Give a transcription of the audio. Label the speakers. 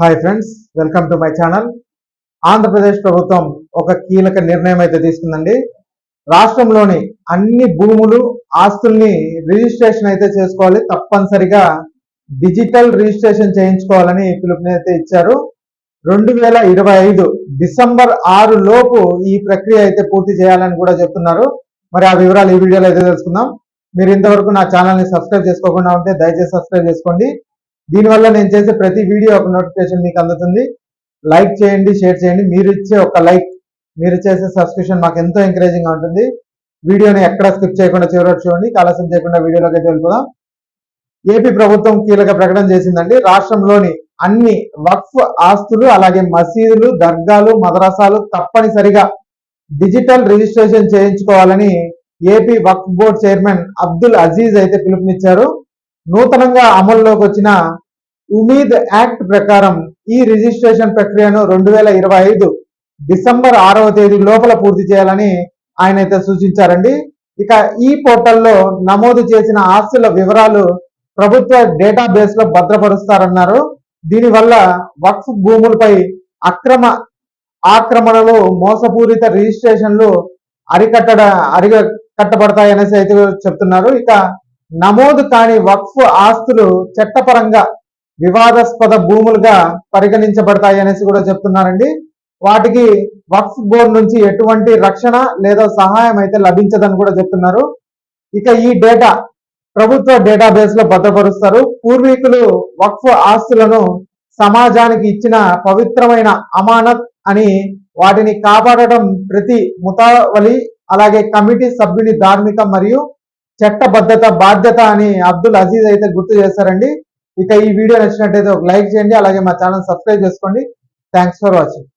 Speaker 1: Hi friends welcome to my channel Andhra Pradesh ప్రభుత్వం ఒక కీలక నిర్ణయం అయితే తీసుకుందండి. రాష్ట్రంలోని అన్ని భూములు ఆస్తుల్ని రిజిస్ట్రేషన్ అయితే చేసుకోవాలి. తప్పనిసరిగా డిజిటల్ రిజిస్ట్రేషన్ చేయించుకోవాలని పిలుపునైతే ఇచ్చారు. రెండు వేల ఇరవై ఐదు డిసెంబర్ ఆరు లోపు ఈ ప్రక్రియ అయితే పూర్తి చేయాలని కూడా చెప్తున్నారు. మరి ఆ వివరాలు ఈ వీడియోలో అయితే తెలుసుకుందాం. మీరు ఇంతవరకు నా ఛానల్ని సబ్స్క్రైబ్ చేసుకోకుండా ఉంటే దయచేసి సబ్స్క్రైబ్ చేసుకోండి. దీనివల్ల నేను చేసే ప్రతి వీడియో ఒక నోటిఫికేషన్ మీకు అందుతుంది. లైక్ చేయండి షేర్ చేయండి. మీరు ఇచ్చే ఒక లైక్ మీరు చేసే సబ్స్క్రిప్షన్ మాకు ఎంతో ఎంకరేజింగ్గా ఉంటుంది. వీడియోని ఎక్కడ స్కిప్ చేయకుండా చివరి చూడండి. కాలస్యం చేయకుండా వీడియోలోకి అయితే వెళ్ళిపోదాం. ఏపీ ప్రభుత్వం కీలక ప్రకటన చేసిందండి. రాష్ట్రంలోని అన్ని వక్ఫ్ ఆస్తులు అలాగే మసీదులు దర్గాలు మదరసాలు తప్పనిసరిగా డిజిటల్ రిజిస్ట్రేషన్ చేయించుకోవాలని AP Waqf board chairman Abdul Aziz అయితే పిలుపునిచ్చారు. నూతనంగా అమల్లోకి వచ్చిన ఉమీద్ యాక్ట్ ప్రకారం ఈ రిజిస్ట్రేషన్ ప్రక్రియను రెండు వేల ఇరవై ఐదు డిసెంబర్ ఆరవ తేదీ లోపల పూర్తి చేయాలని ఆయన అయితే సూచించారండి. ఇక ఈ పోర్టల్లో నమోదు చేసిన ఆస్తుల వివరాలు ప్రభుత్వ డేటాబేస్లో భద్రపరుస్తారన్నారు. దీనివల్ల వక్ఫ్ భూములపై అక్రమ ఆక్రమణలు మోసపూరిత రిజిస్ట్రేషన్లు అరికట్టడ అరికట్టబడతాయనేసి అయితే చెప్తున్నారు. ఇక నమోదు కాని వక్ఫ్ ఆస్తులు చట్టపరంగా వివాదాస్పద భూములుగా పరిగణించబడతాయి అనేసి కూడా చెప్తున్నారండి. వాటికి వక్ఫ్ బోర్డు నుంచి ఎటువంటి రక్షణ లేదా సహాయం అయితే లభించదని కూడా చెప్తున్నారు. ఇక ఈ డేటా ప్రభుత్వ డేటాబేస్లో భద్రపరుస్తారు. పూర్వీకులు వక్ఫ్ ఆస్తులను సమాజానికి ఇచ్చిన పవిత్రమైన అమానత్ అని వాటిని కాపాడటం ప్రతి ముతావలి అలాగే కమిటీ సభ్యుని ధార్మిక మరియు చట్టబద్ధత బాధ్యత అని అబ్దుల్ అజీజ్ అయితే గుర్తు చేశారండి ఇక ఈ వీడియో నచ్చినట్టయితే ఒక లైక్ చేయండి అలాగే మా ఛానల్ సబ్స్క్రైబ్ చేసుకోండి. Thanks for watching